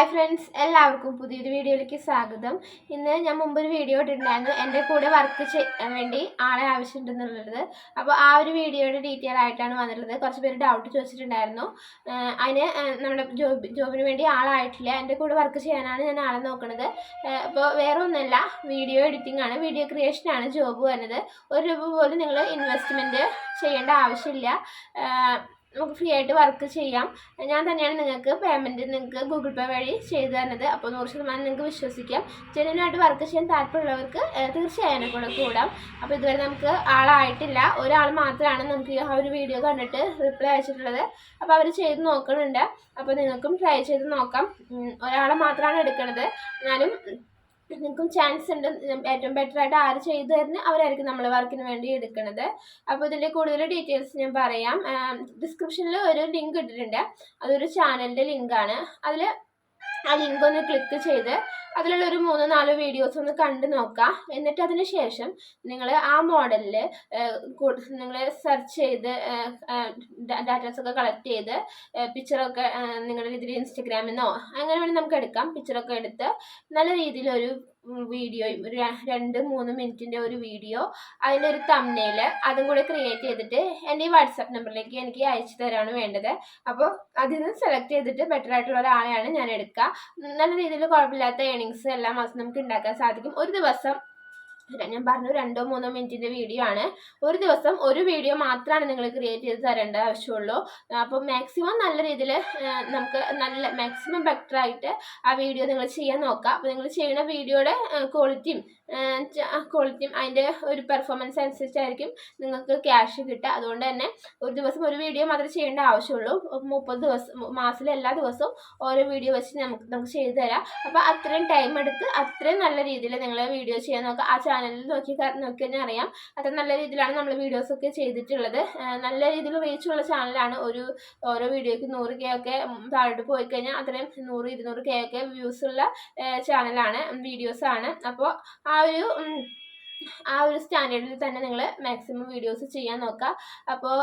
Hi friends എല്ലാവർക്കും പുതിയൊരു വീഡിയോയിലേക്ക് സ്വാഗതം. ഇന്ന് ഞാൻ മുമ്പ് ഒരു വീഡിയോ ഇട്ടിട്ടുണ്ടായിരുന്നു. എന്റെ കൂടെ വർക്ക് ചെയ്യാൻ വേണ്ടി ആളെ ആവശ്യമുണ്ടെന്നുള്ളത്. അപ്പോൾ ആ ഒരു വീഡിയോയുടെ ഡീറ്റെയിൽ ആയിട്ടാണ് വന്നിട്ടുള്ളത്. കുറച്ച് പേര് ഡൗട്ട് ചോദിച്ചിട്ടുണ്ടായിരുന്നു. അതിന് നമ്മുടെ ജോബ് ജോബിന് വേണ്ടി ആളായിട്ടില്ല. എന്റെ കൂടെ വർക്ക് ചെയ്യാനാണ് ഞാൻ ആളെ നോക്കുന്നത് അപ്പോൾ വേറെ ഒന്നുമല്ല. വീഡിയോ എഡിറ്റിംഗ് ആണ്. വീഡിയോ ക്രിയേഷനാണ് ജോബ് വരുന്നത്. ഒരു രൂപ പോലും നിങ്ങൾ ഇൻവെസ്റ്റ്മെന്റ് ചെയ്യേണ്ട ആവശ്യമില്ല. നമുക്ക് ഫ്രീ ആയിട്ട് വർക്ക് ചെയ്യാം. ഞാൻ തന്നെയാണ് നിങ്ങൾക്ക് പേയ്മെന്റ് നിങ്ങൾക്ക് ഗൂഗിൾ പേ വഴി ചെയ്തു തരുന്നത്. അപ്പോൾ നൂറ് ശതമാനം നിങ്ങൾക്ക് വിശ്വസിക്കാം. ജെന്യനായിട്ട് വർക്ക് ചെയ്യാൻ താല്പര്യമുള്ളവർക്ക് തീർച്ചയായും കൂടെ കൂടാം. അപ്പോൾ ഇതുവരെ നമുക്ക് ആളായിട്ടില്ല. ഒരാൾ മാത്രമാണ് നമുക്ക് ആ ഒരു വീഡിയോ കണ്ടിട്ട് റിപ്ലൈ അയച്ചിട്ടുള്ളത്. അപ്പോൾ അവർ ചെയ്ത് നോക്കുന്നുണ്ട്. അപ്പോൾ നിങ്ങൾക്കും ട്രൈ ചെയ്ത് നോക്കാം. ഒരാളെ മാത്രമാണ് എടുക്കുന്നത് എന്നാലും നിങ്ങൾക്കും ചാൻസ് ഉണ്ട്. ഏറ്റവും ബെറ്റർ ആയിട്ട് ആര് ചെയ്തു തരുന്ന അവരായിരിക്കും നമ്മൾ വർക്കിന് വേണ്ടി എടുക്കുന്നത് അപ്പോൾ ഇതിന്റെ കൂടുതൽ ഡീറ്റെയിൽസ് ഞാൻ പറയാം. ഡിസ്ക്രിപ്ഷനിൽ ഒരു ലിങ്ക് ഇട്ടിട്ടുണ്ട്. അതൊരു ചാനലിന്റെ ലിങ്കാണ് അതിൽ ആ ലിങ്ക് ഒന്ന് ക്ലിക്ക് ചെയ്ത് അതിലുള്ള ഒരു മൂന്നോ നാലോ വീഡിയോസ് ഒന്ന് കണ്ടു നോക്കുക എന്നിട്ട് അതിന് ശേഷം നിങ്ങൾ ആ മോഡലിൽ നിങ്ങൾ സെർച്ച് ചെയ്ത് ഡാറ്റാസ് ഒക്കെ കളക്ട് ചെയ്ത് പിക്ചറൊക്കെ നിങ്ങളുടെ രീതിയിൽ ഇൻസ്റ്റഗ്രാമിൽ നിന്നോ അങ്ങനെ വേണമെങ്കിൽ നമുക്ക് എടുക്കാം. പിക്ചറൊക്കെ എടുത്ത് നല്ല രീതിയിലൊരു വീഡിയോയും രണ്ട് മൂന്ന് മിനിറ്റിന്റെ ഒരു വീഡിയോ അതിന്റെ ഒരു തമ്മനയിൽ അതും കൂടെ ക്രിയേറ്റ് ചെയ്തിട്ട് എന്റെ ഈ വാട്സാപ്പ് നമ്പറിലേക്ക് എനിക്ക് അയച്ചു തരാണ് വേണ്ടത്. അപ്പോൾ അതിൽ നിന്ന് സെലക്ട് ചെയ്തിട്ട് ബെറ്റർ ആയിട്ടുള്ള ഒരാളെയാണ് ഞാൻ എടുക്കുക. നല്ല രീതിയിൽ കുഴപ്പമില്ലാത്ത ഏണിങ്സ് എല്ലാ മാസം നമുക്ക് ഉണ്ടാക്കാൻ സാധിക്കും. ഒരു ദിവസം ഞാൻ പറഞ്ഞു രണ്ടോ മൂന്നോ മിനിറ്റിന്റെ വീഡിയോ ആണ്. ഒരു ദിവസം ഒരു വീഡിയോ മാത്രമാണ് നിങ്ങൾ ക്രിയേറ്റ് ചെയ്ത് തരേണ്ട ആവശ്യമുള്ളൂ. അപ്പോൾ മാക്സിമം നല്ല രീതിയിൽ നമുക്ക് നല്ല മാക്സിമം ബെറ്റർ ആയിട്ട് ആ വീഡിയോ നിങ്ങൾ ചെയ്യാൻ നോക്കുക അപ്പോൾ നിങ്ങൾ ചെയ്യുന്ന വീഡിയോയുടെ ക്വാളിറ്റിയും ക്വാളിറ്റിയും അതിന്റെ ഒരു പെർഫോമൻസ് അനുസരിച്ചായിരിക്കും നിങ്ങൾക്ക് ക്യാഷ് കിട്ടുക. അതുകൊണ്ട് തന്നെ ഒരു ദിവസം ഒരു വീഡിയോ മാത്രമേ ചെയ്യേണ്ട ആവശ്യമുള്ളൂ. മുപ്പത് ദിവസം മാസത്തിലെ എല്ലാ ദിവസവും ഓരോ വീഡിയോ വെച്ച് നമുക്ക് നമുക്ക് ചെയ്തു തരാം. അപ്പോൾ അത്രയും ടൈം എടുത്ത് അത്രയും നല്ല രീതിയിൽ നിങ്ങൾ വീഡിയോ ചെയ്യാൻ നോക്കുക. ആ ചാനലിൽ നോക്കി നോക്കി കഴിഞ്ഞാൽ അറിയാം അത്ര നല്ല രീതിയിലാണ് നമ്മൾ വീഡിയോസ് ഒക്കെ ചെയ്തിട്ടുള്ളത് നല്ല രീതിയിൽ റീച്ചുള്ള ചാനലാണ് ഒരു ഓരോ വീഡിയോയ്ക്ക് നൂറ് കെ ഒക്കെ താഴോട്ട് പോയി കഴിഞ്ഞാൽ അത്രയും നൂറ് ഇരുന്നൂറ് കെ ഒക്കെ വ്യൂസ് ഉള്ള ചാനലാണ് വീഡിയോസ് ആണ് അപ്പോൾ ആ ഒരു ആ ഒരു സ്റ്റാൻഡേർഡിൽ തന്നെ നിങ്ങൾ മാക്സിമം വീഡിയോസ് ചെയ്യാൻ നോക്കുക അപ്പോൾ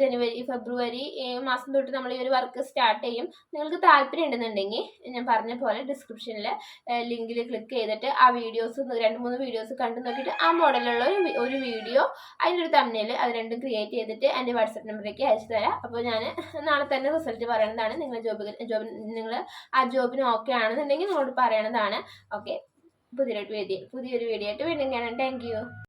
ജനുവരി ഫെബ്രുവരി മാസം തൊട്ട് നമ്മൾ ഈ ഒരു വർക്ക് സ്റ്റാർട്ട് ചെയ്യും. നിങ്ങൾക്ക് താല്പര്യം ഉണ്ടെന്നുണ്ടെങ്കിൽ ഞാൻ പറഞ്ഞ പോലെ ഡിസ്ക്രിപ്ഷനിൽ ലിങ്കിൽ ക്ലിക്ക് ചെയ്തിട്ട് ആ വീഡിയോസ് രണ്ട് മൂന്ന് വീഡിയോസ് കണ്ടു നോക്കിയിട്ട് ആ മോഡലുള്ള ഒരു ഒരു വീഡിയോ അതിന്റെ ഒരു തമ്മിൽ അത് രണ്ടും ക്രിയേറ്റ് ചെയ്തിട്ട് എന്റെ വാട്സപ്പ് നമ്പറിലേക്ക് അയച്ചു തരാം. അപ്പോൾ ഞാൻ നാളെ തന്നെ റിസൾട്ട് പറയുന്നതാണ് നിങ്ങൾ ജോബ് ജോബ് നിങ്ങൾ ആ ജോബിന് ഓക്കെ ആണെന്നുണ്ടെങ്കിൽ നിങ്ങളോട് പറയണതാണ്. ഓക്കെ പുതിയൊരു വീഡിയോ പുതിയൊരു വീഡിയോ ആയിട്ട് വീണ്ടും കാണാം. താങ്ക്